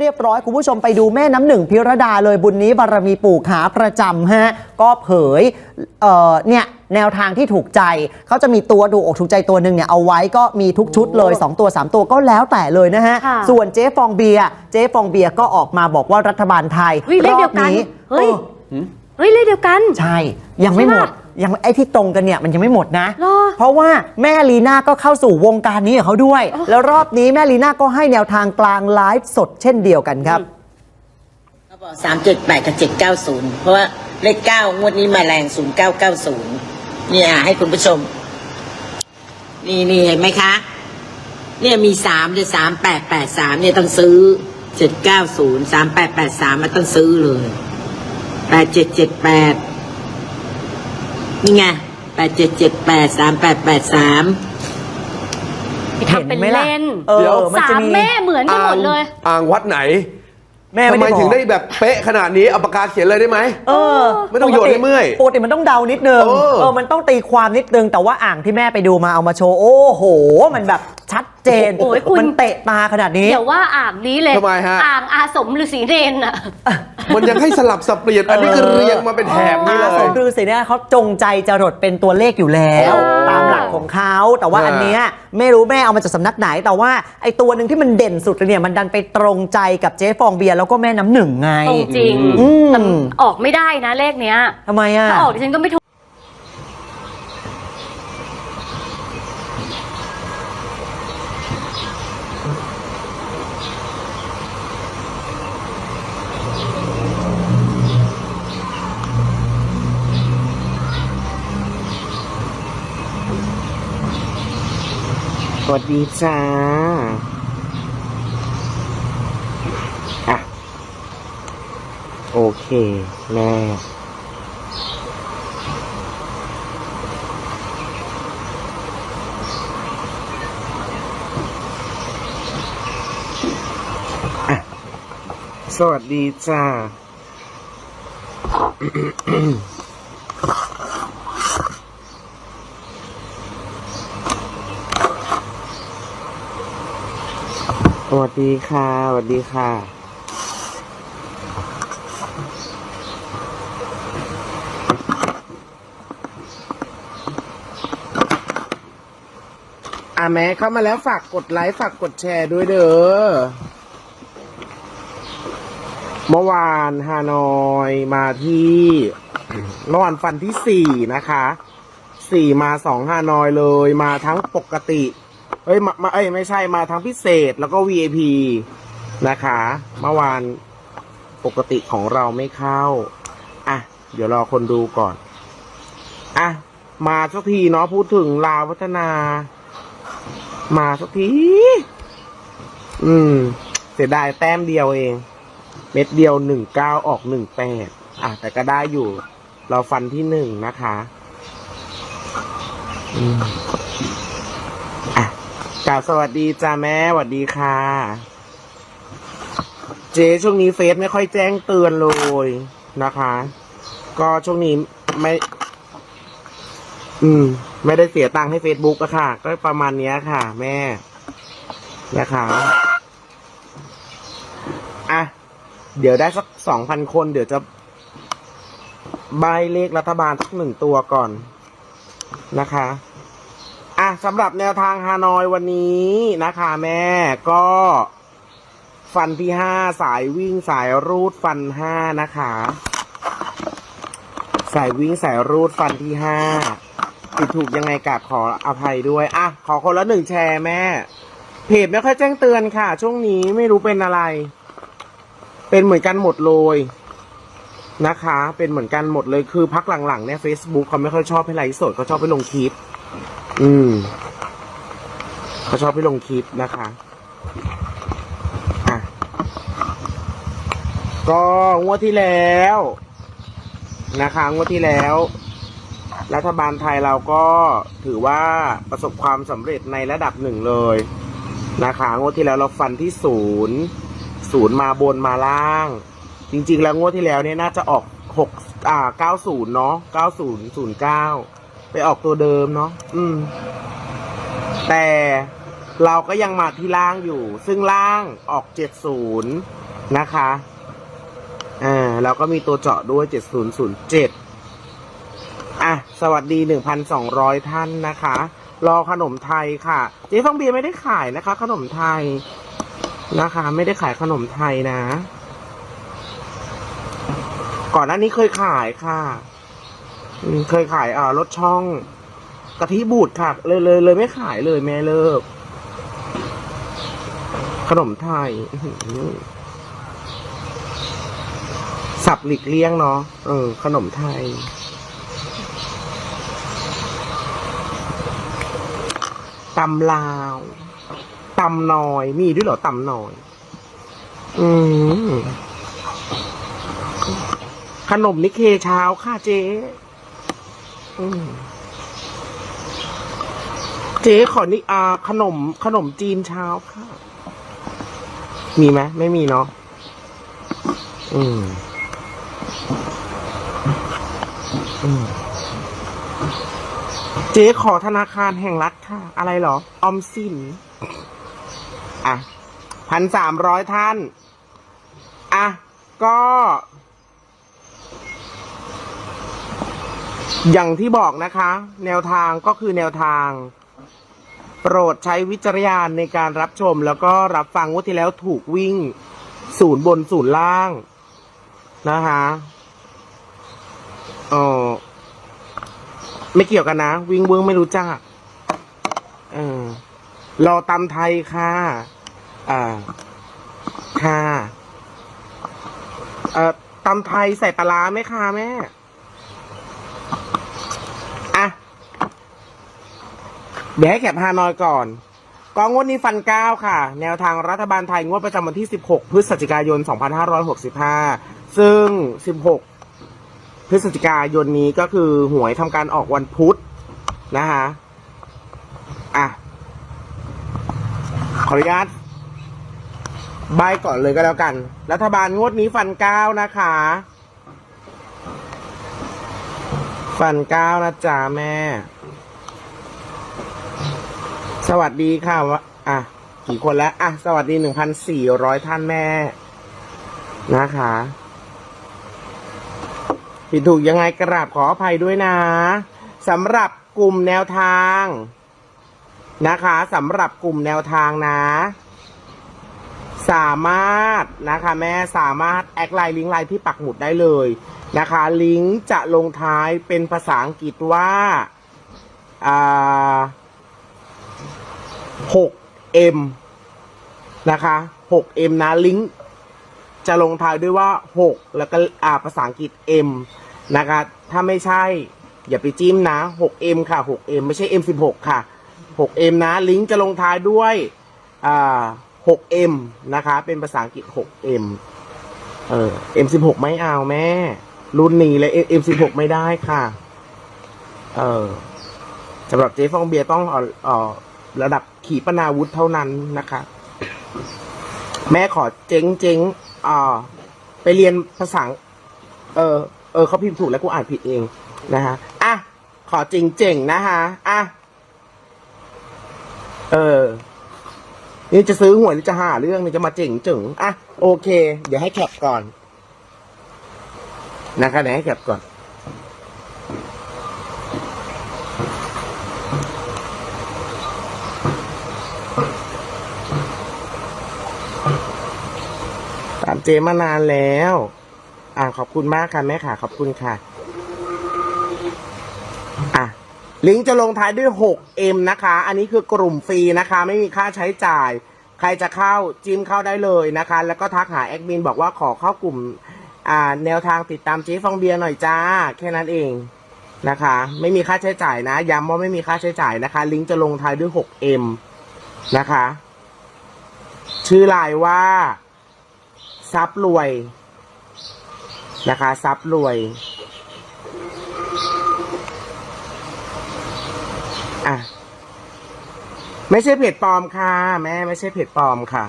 เรียบร้อย คุณผู้ชมไปดูแม่น้ำหนึ่งพิรดาเลยบุญนี้บารมีปู่ขาประจำฮะ ก็เผยเอ่อเนี่ยแนวทางที่ถูกใจ เขาจะมีตัวดูอกถูกใจตัวหนึ่งเนี่ยเอาไว้ก็มีทุกชุดเลย 2 ตัว 3 ตัวก็แล้วแต่เลยนะฮะค่ะส่วนเจ๊ฟองเบียร์เจ๊ฟองเบียร์ก็ออกมาบอกว่ารัฐบาลไทยเฮ้ยเลขเดียวกันเฮ้ยออเฮ้ยเลขเดียวกัน ใช่ ยังไม่หมดใช่ปะ ยังไอ้ที่ตรงกันเนี่ยมันยังไม่หมดนะ หรอ เพราะว่าแม่ลีน่าก็เข้าสู่วงการนี้กับเขาด้วย แล้วรอบนี้แม่ลีน่าก็ให้แนวทางกลางไลฟ์สดเช่นเดียวกันครับ เขาบอกสามเจ็ดแปดกับเจ็ดเก้าศูนย์เพราะว่าเลขเก้างวดนี้มาแรงศูนย์เก้าเก้าศูนย์นี่อะให้คุณผู้ชม นี่นี่เห็นไหมคะ เนี่ยมีสามเลยสามแปดแปดสามเนี่ยต้องซื้อเจ็ดเก้าศูนย์สามแปดแปดสามมันต้องซื้อเลยแปดเจ็ดเจ็ดแปด นี่ไงแปดเจ็ดเจ็ดแปดสามแปดแปดสามทำเป็นเห็นไหมล่ะเล่นเออเดี๋ยวมันสาจะมมี แม่เหมือนกันหมดเลย อ่างวัดไหน แม่ทำไม่ไมได้บอก ถึงได้แบบเป๊ะขนาดนี้เอาปากกาเขียนเลยได้ไหม เออไม่ต้องโยนให้เมื่อยปกติมันต้องเดานิดนึงเออเออ มันต้องตีความนิดนึง แต่ว่าอ่างที่แม่ไปดูมาเอามาโชว์โอ้โห มันแบบชัดเจนโอ้ยคุณ มันเตะตาขนาดนี้ เดี๋ยวว่าอ่างนี้เลยทำไมฮะ อ่างอาสมฤาษีเนนอะ มันยังให้สลับสับเปลี่ยนอันนี้คือเรียงมาเป็นแถบนี้เลอาสมยฤาษีเนี่ยเขาจงใจจะรดเป็นตัวเลขอยู่แล้วอ๋อตามหลัก ของเขาแต่ว่าอ่าอันเนี้ยไม่รู้แม่เอามาจากสำนักไหน แต่ว่าไอ้ตัวหนึ่งที่มันเด่นสุดเลยเนี่ยมันดันไปตรงใจกับเจ๊ฟองเบียร์แล้วก็แม่น้ำหนึ่งไง ตรงจริงอืม แต่ออกไม่ได้นะเลขเนี้ยทำไมอะ ถ้าออกดิฉันก็ไม่ถูก วัสดีจ้าอะโอเค แม่อะสวัสดีจ้า วัสดีค่ะสวัสดีค่ะ อะแม่เข้ามาแล้วฝากกดไลค์ฝากกดแชร์ด้วยเด้อ เมื่อวานฮานอยมาที่เมื่อวานฟันที่สี่นะคะ สี่มาสองฮานอยเลยมาทั้งปกติ เอ้ยมามาเอ้ยไม่ใช่มาทั้งพิเศษแล้วก็ VIP นะคะเมื่อวานปกติของเราไม่เข้า อะ เดี๋ยวรอคนดูก่อน อะ มาสักทีเนาะพูดถึงลาวพัฒนา มาสักที อืม เสียดายแต้มเดียวเอง เม็ดเดียวหนึ่งเก้าออกหนึ่งแปดอะ แต่ก็ได้อยู่ เราฟันที่หนึ่งนะคะ อืม กล่าวสวัสดีจ้าแม่สวัสดีค่ะ เจ๊ช่วงนี้เฟซไม่ค่อยแจ้งเตือนเลยนะคะ ก็ช่วงนี้ไม่ อืม ไม่ได้เสียตังค์ให้ Facebook อะค่ะ ก็ประมาณเนี้ยค่ะ แม่ นะคะอะเดี๋ยวได้สักสองพันคน เดี๋ยวจะใบเลขรัฐบาลสักหนึ่งตัวก่อนนะคะ อะสำหรับแนวทางฮานอยวันนี้นะคะแม่ก็ฟันที่ห้าสายวิ่งสายรูดฟันห้านะคะ สายวิ่งสายรูดฟันที่ห้าผิดถูกยังไงกราบขออภัยด้วย อะ ขอคนละหนึ่งแชร์แม่ เพจไม่ค่อยแจ้งเตือนค่ะ ช่วงนี้ไม่รู้เป็นอะไร เป็นเหมือนกันหมดเลยนะคะ เป็นเหมือนกันหมดเลยคือพักหลังๆเนี่ย Facebook เขาไม่ค่อยชอบให้ไลฟ์สดเขาชอบให้ลงคลิป อืมเขาชอบให้ลงคลิปนะคะอะก็งวดที่แล้ว นะคะงวดที่แล้ว รัฐบาลไทยเราก็ถือว่าประสบความสำเร็จในระดับหนึ่งเลย นะคะงวดที่แล้วเราฟันที่ศูนย์ศูนย์มาบนมาล่าง จริง ๆ แล้วงวดที่แล้วเนี่ยน่าจะออกหกอ่าเก้าศูนย์เนาะเก้าศูนย์ศูนย์เก้า ไปออกตัวเดิมเนาะอืม แต่เราก็ยังมาที่ล่างอยู่ ซึ่งล่างออก70นะคะอ่าแล้วก็มีตัวเจาะด้วยเจ็ดศูนย์ศูนย์เจ็ดอะ สวัสดีหนึ่งพันสองร้อยท่านนะคะ รอขนมไทยค่ะ เจ๊ฟองเบียร์ไม่ได้ขายนะคะ ขนมไทยนะคะ ไม่ได้ขายขนมไทยนะ ก่อนหน้านี้เคยขายค่ะ อืมเคยขายอ่ารถช่องกะทิบูดค่ะ เลยเลยเลยไม่ขายเลยแม่เลิก ขนมไทยอื้อหือสับหลีกเลี่ยงเนาะเออ ขนมไทย ตำลาว ตำนอย มีด้วยเหรอตำนอย อืมขนมนิเคเช้าค่ะเจ๊ เจ๊ขอนี่อาขนม ขนมจีนเช้าค่ะ มีไหมไม่มีเนาะอืม อืม เจ๊ขอธนาคารแห่งรัฐค่ะ อะไรเหรอ ออมสิน อะพันสามร้อยท่าน อะ ก็ อย่างที่บอกนะคะ แนวทางก็คือแนวทาง โปรดใช้วิจารณญาณในการรับชม แล้วก็รับฟังว่าที่แล้วถูกวิ่งศูนย์บนศูนย์ล่างนะคะเออไม่เกี่ยวกันนะ วิ่งเวิ้องไม่รู้จักเออรอตำไทยค่ะ อ่า ค่ะ เอ่อตำไทยใส่ปลาร้าไหมคะแม่ อะ เดี๋ยวให้แคปฮานอยก่อนกองงวดนี้ฟันเก้าค่ะ แนวทางรัฐบาลไทยงวดประจำวันที่ 16 พฤศจิกายน 2565 ซึ่ง 16 พฤศจิกายนนี้ก็คือหวยทำการออกวันพุธนะคะอะ ขออนุญาตใบก่อนเลยก็แล้วกัน รัฐบาลงวดนี้ฟันเก้านะคะ ฟันเก้านะจ๊ะแม่ สวัสดีค่ะวะอะ กี่คนแล้ว อะ สวัสดีหนึ่งพันสี่ร้อยท่านแม่ นะคะผิดถูกยังไงกราบขออภัยด้วยนะสำหรับกลุ่มแนวทาง นะคะสำหรับกลุ่มแนวทางนะ สามารถนะคะ แม่สามารถแอดไลน์ลิงก์ไลน์ที่ปักหมุดได้เลยนะคะ ลิงก์จะลงท้ายเป็นภาษาอังกฤษว่าอ่า 6M นะคะ 6M นะ ลิงก์จะลงท้ายด้วยว่า 6 แล้วก็อ่าภาษาอังกฤษ M นะคะ ถ้าไม่ใช่ อย่าไปจิ้มนะ 6M ค่ะ 6M ไม่ใช่ M16 ค่ะ 6M นะ ลิงก์จะลงท้ายด้วยอ่า 6M นะคะ เป็นภาษาอังกฤษ 6M เออ M16 ไม่เอาแม่ รุ่นนี้เลย M16 ไม่ได้ค่ะ เออสำหรับเจ๊ฟองเบียร์ต้องเอาเอ่อระดับ ขีปนาวุธเท่านั้นนะคะ แม่ขอเจ๊งเจ๊งอ่าไปเรียนภาษา เออ เออเขาพิมพ์ถูกแล้วกูอ่านผิดเองนะคะอะ ขอจริงเจ๋งนะคะอะ เออ นี่จะซื้อหวยหรือจะหาเรื่องนี่จะมาเจ๋งเจ๋งอะ โอเค เดี๋ยวให้แคปก่อน นะคะเดี๋ยวให้แคปก่อนามเจมานานแล้ว อ่าขอบคุณมากค่ะแม่ค่ะ ขอบคุณค่ะ อะลิงก์จะลงท้ายด้วย 6M นะคะ อันนี้คือกลุ่มฟรีนะคะ ไม่มีค่าใช้จ่าย ใครจะเข้าจิ้มเข้าได้เลยนะคะ แล้วก็ทักหาแอดมินบอกว่าขอเข้ากลุ่ม อ่า แนวทางติดตามเจ๊ฟองเบียร์หน่อยจ้า แค่นั้นเองนะคะ ไม่มีค่าใช้จ่ายนะ ย้ำว่าไม่มีค่าใช้จ่ายนะคะ ลิงก์จะลงท้ายด้วย 6M นะคะ ชื่อไลน์ว่า ซับรวยนะคะซับรวย อะ ไม่ใช่เพจปลอมค่ะ แม่ไม่ใช่เพจปลอมค่ะ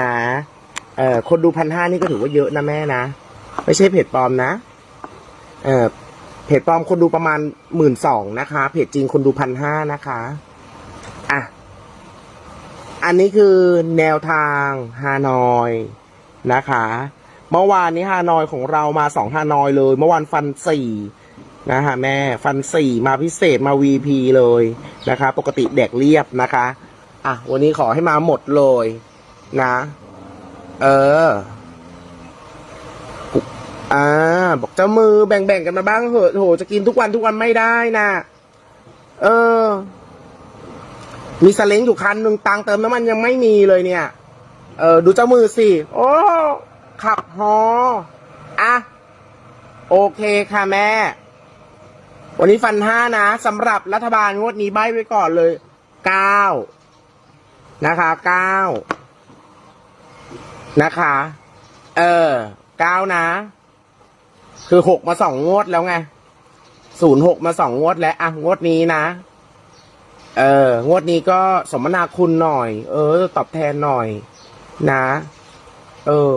นะเอ่อคนดูพันห้านี่ก็ถือว่าเยอะนะแม่นะ ไม่ใช่เพจปลอมนะ เอ่อเพจปลอมคนดูประมาณหมื่นสองนะคะ เพจจริงคนดูพันห้านะคะ อะ อันนี้คือแนวทางฮานอย นะคะ เมื่อวานนี้ฮานอยของเรามาสองฮานอยเลย เมื่อวานฟันสี่นะฮะแม่ฟันสี่มาพิเศษมา VP เลยนะคะ ปกติแดกเรียบนะคะ อะ วันนี้ขอให้มาหมดเลยนะ เอออ่าบอกเจ้ามือแบ่งๆกันมาบ้างเหอะโหจะกินทุกวันทุกวันไม่ได้นะเออ มีสเล้งอยู่คันหนึ่งตังเติมน้ำมันยังไม่มีเลยเนี่ย เออดูเจ้ามือสิ โอ้ ขับฮออะ โอเคค่ะแม่ วันนี้ฟันห้านะสำหรับรัฐบาลงวดนี้ใบไว้ก่อนเลยเก้านะคะเก้านะคะ เออเก้านะ คือหกมาสองงวดแล้วไงศูนย์หกมาสองงวดแล้วอะงวดนี้นะเออ งวดนี้ก็สมนาคุณหน่อย เออ ตอบแทนหน่อย นะเออ